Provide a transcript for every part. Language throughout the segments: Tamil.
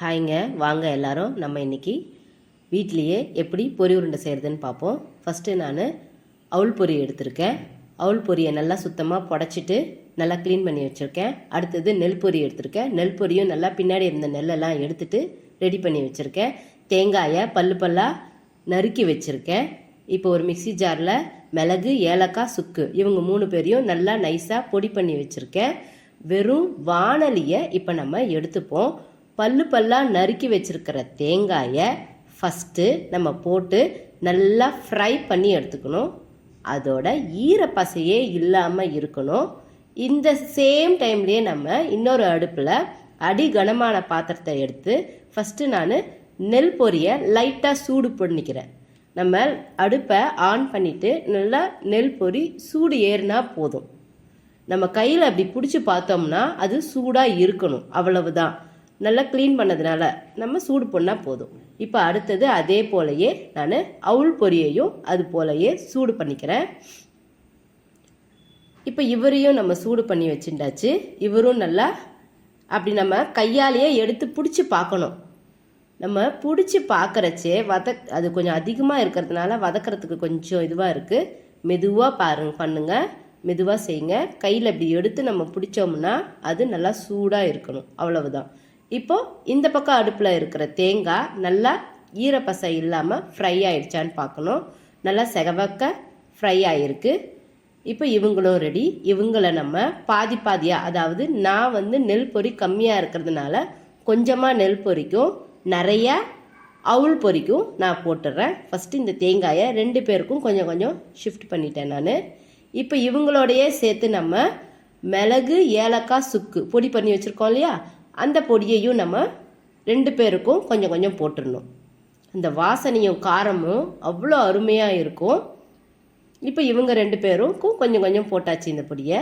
ஹாய்ங்க. வாங்க எல்லாரும். நம்ம இன்னைக்கு வீட்லேயே எப்படி பொரி உருண்டை செய்கிறதுன்னு பார்ப்போம். ஃபஸ்ட்டு நான் அவுள் பொரி எடுத்திருக்கேன். அவுள் பொரியை நல்லா சுத்தமாக புடச்சிட்டு நல்லா க்ளீன் பண்ணி வச்சுருக்கேன். அடுத்தது நெல் பொரி எடுத்திருக்கேன். நெல் பொரியும் நல்லா பின்னாடி இருந்த நெல்லெல்லாம் எடுத்துட்டு ரெடி பண்ணி வச்சுருக்கேன். தேங்காயை பல்லு பல்லாக நறுக்கி வச்சுருக்கேன். இப்போ ஒரு மிக்ஸி ஜாரில் மிளகு ஏலக்காய் சுக்கு இவங்க மூணு பேரையும் நல்லா நைஸாக பொடி பண்ணி வச்சுருக்கேன். வெறும் வானலியை இப்போ நம்ம எடுத்துப்போம். பல்லு பல்லாக நறுக்கி வச்சிருக்கிற தேங்காயை ஃபஸ்ட்டு நம்ம போட்டு நல்லா ஃப்ரை பண்ணி எடுத்துக்கணும். அதோட ஈரப்பசையே இல்லாமல் இருக்கணும். இந்த சேம் டைம்லேயே நம்ம இன்னொரு அடுப்பில் அடி கனமான பாத்திரத்தை எடுத்து ஃபஸ்ட்டு நான் நெல் பொரியை லைட்டாக சூடு பண்ணிக்கிறேன். நம்ம அடுப்பை ஆன் பண்ணிவிட்டு நல்லா நெல் பொரி சூடு ஏறினா போதும். நம்ம கையில் அப்படி பிடிச்சி பார்த்தோம்னா அது சூடாக இருக்கணும். அவ்வளவுதான். நல்லா க்ளீன் பண்ணதுனால நம்ம சூடு பண்ணால் போதும். இப்போ அடுத்தது அதே போலயே நான் அவுள் பொரியையும் அது போலயே சூடு பண்ணிக்கிறேன். இப்போ இவரையும் நம்ம சூடு பண்ணி வச்சுட்டாச்சு. இவரும் நல்லா அப்படி நம்ம கையாலேயே எடுத்து பிடிச்சி பார்க்கணும். நம்ம பிடிச்சி பார்க்குறச்சே வதக் அது கொஞ்சம் அதிகமாக இருக்கிறதுனால வதக்கிறதுக்கு கொஞ்சம் இதுவாக இருக்குது மெதுவாக பாருங்க பண்ணுங்க. மெதுவாக செய்யுங்க. கையில் இப்படி எடுத்து நம்ம பிடிச்சோம்னா அது நல்லா சூடாக இருக்கணும். அவ்வளவுதான். இப்போது இந்த பக்கம் அடுப்பில் இருக்கிற தேங்காய் நல்லா ஈரப்பசை இல்லாமல் ஃப்ரை ஆயிடுச்சான்னு பார்க்கணும். நல்லா செகவக்க ஃப்ரை ஆகிருக்கு இப்போ இவங்களும் ரெடி இவங்களை நம்ம பாதி பாதியாக அதாவது நான் வந்து நெல் பொறி கம்மியாக இருக்கிறதுனால கொஞ்சமாக நெல் பொரிக்கும் நிறையா அவுள் பொறிக்கும் நான் போட்டுடுறேன் ஃபஸ்ட்டு இந்த தேங்காயை ரெண்டு பேருக்கும் கொஞ்சம் கொஞ்சம் ஷிஃப்ட் பண்ணிட்டேன் நான். இப்போ இவங்களோடையே சேர்த்து நம்ம மிளகு ஏலக்காய் சுக்கு பொடி பண்ணி வச்சுருக்கோம் இல்லையா? அந்த பொடியையும் நம்ம ரெண்டு பேருக்கும் கொஞ்சம் கொஞ்சம் போட்டுடணும். அந்த வாசனையும் காரமும் அவ்வளோ அருமையாக இருக்கும். இப்போ இவங்க ரெண்டு பேருக்கும் கொஞ்சம் கொஞ்சம் போட்டாச்சு இந்த பொடியை.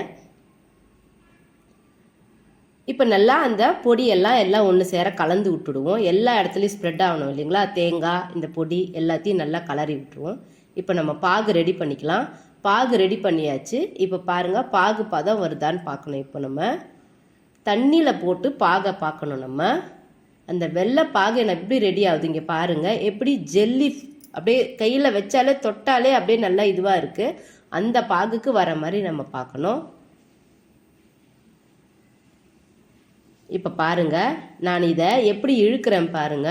இப்போ நல்லா அந்த பொடியெல்லாம் எல்லாம் ஒன்று சேர கலந்து விட்டுடுவோம். எல்லா இடத்துலையும் ஸ்ப்ரெட் ஆகணும் இல்லைங்களா? தேங்காய் இந்த பொடி எல்லாத்தையும் நல்லா கலரி விட்டுருவோம். இப்போ நம்ம பாகு ரெடி பண்ணிக்கலாம். பாகு ரெடி பண்ணியாச்சு. இப்போ பாருங்கள் பாகு பதம் வருதான்னு பார்க்கணும். இப்போ நம்ம தண்ணியில் போட்டு பாகை பார்க்கணும் நம்ம. அந்த வெள்ளை பாகை எனக்கு எப்படி ரெடி ஆகுது இங்கே பாருங்கள் எப்படி ஜெல்லி அப்படியே கையில் வச்சாலே தொட்டாலே அப்படியே நல்லா இதுவாக இருக்குது அந்த பாகுக்கு வர மாதிரி நம்ம பார்க்கணும் இப்போ பாருங்க. நான் இதை எப்படி இழுக்கிறேன் பாருங்க.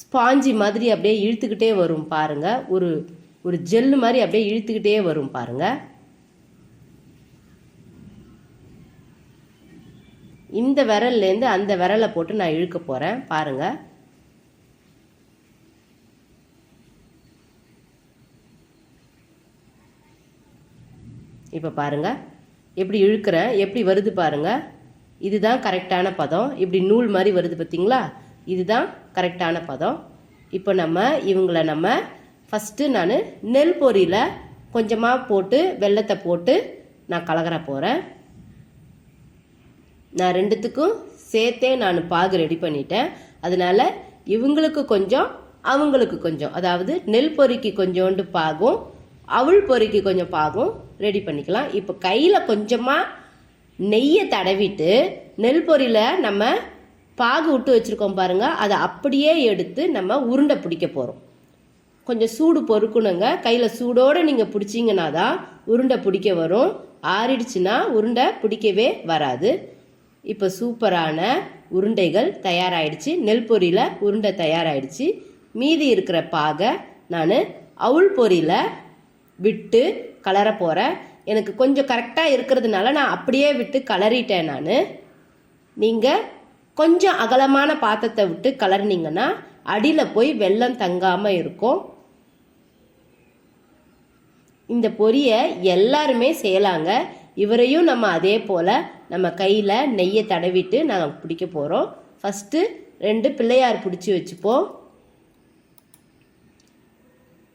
ஸ்பாஞ்சி மாதிரி அப்படியே இழுத்துக்கிட்டே வரும் பாருங்க. ஒரு ஒரு ஜெல்லு மாதிரி அப்படியே இழுத்துக்கிட்டே வரும் பாருங்கள் இந்த விரல்லேருந்து அந்த விரலை போட்டு நான் இழுக்க போகிறேன் பாருங்கள் இப்போ பாருங்கள் எப்படி இழுக்கிறேன்? எப்படி வருது பாருங்கள் இதுதான் கரெக்டான பதம். இப்படி நூல் மாதிரி வருது பார்த்தீங்களா இதுதான் கரெக்டான பதம். இப்போ நம்ம இவங்கள நம்ம ஃபஸ்ட்டு நான் நெல் பொரியில் கொஞ்சமாக போட்டு வெள்ளத்தை போட்டு நான் கலகர போகிறேன் நான் ரெண்டுத்துக்கும் சேர்த்தே நான் பாகு ரெடி பண்ணிட்டேன். அதனால் இவங்களுக்கு கொஞ்சம் அவங்களுக்கு கொஞ்சம். அதாவது நெல் பொரிக்கு கொஞ்சோண்டு பாகும் அவள் பொரிக்கு கொஞ்சம் பாகும் ரெடி பண்ணிக்கலாம். இப்போ கையில் கொஞ்சமாக நெய்யை தடவிட்டு நெல் பொரியில் நம்ம பாகு விட்டு வச்சுருக்கோம் பாருங்கள் அதை அப்படியே எடுத்து நம்ம உருண்டை பிடிக்க போகிறோம் கொஞ்சம் சூடு பொறுக்கணுங்க. கையில் சூடோடு நீங்கள் பிடிச்சிங்கன்னா தான் உருண்டை பிடிக்க வரும். ஆறிடுச்சுன்னா உருண்டை பிடிக்கவே வராது. இப்போ சூப்பரான உருண்டைகள் தயாராகிடுச்சு நெல் பொரியில் உருண்டை தயாராகிடுச்சு மீதி இருக்கிற பாகை நான் அவுள் பொரியில் விட்டு கலர போகிறேன் எனக்கு கொஞ்சம் கரெக்டாக இருக்கிறதுனால நான் அப்படியே விட்டு கலரிட்டேன் நான். நீங்கள் கொஞ்சம் அகலமான பாத்திரத்தை விட்டு கலர்னீங்கன்னா அடியில் போய் வெள்ளம் தங்காமல் இருக்கும். இந்த பொரியை எல்லாருமே செய்யலாங்க. இவரையும் நம்ம அதே போல் நம்ம கையில் நெய்யை தடவிட்டு நாங்கள் பிடிக்க போகிறோம் ஃபஸ்ட்டு ரெண்டு பிள்ளையார் பிடிச்சி வச்சுப்போம்.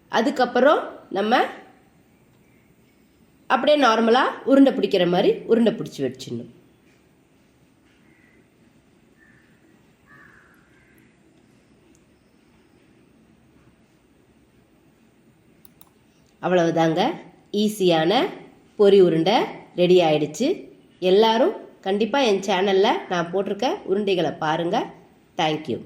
அதுக்கப்புறம் நம்ம அப்படியே நார்மலாக உருண்டை பிடிக்கிற மாதிரி உருண்டை பிடிச்சி வச்சிடணும். அவ்வளவுதாங்க. ஈஸியான பொரி உருண்டை. ரெடி ஆயிடுச்சு. எல்லாரும் கண்டிப்பாக என் சேனலில் நான் போட்டிருக்க உருண்டைகளை பாருங்கள் தேங்க்யூ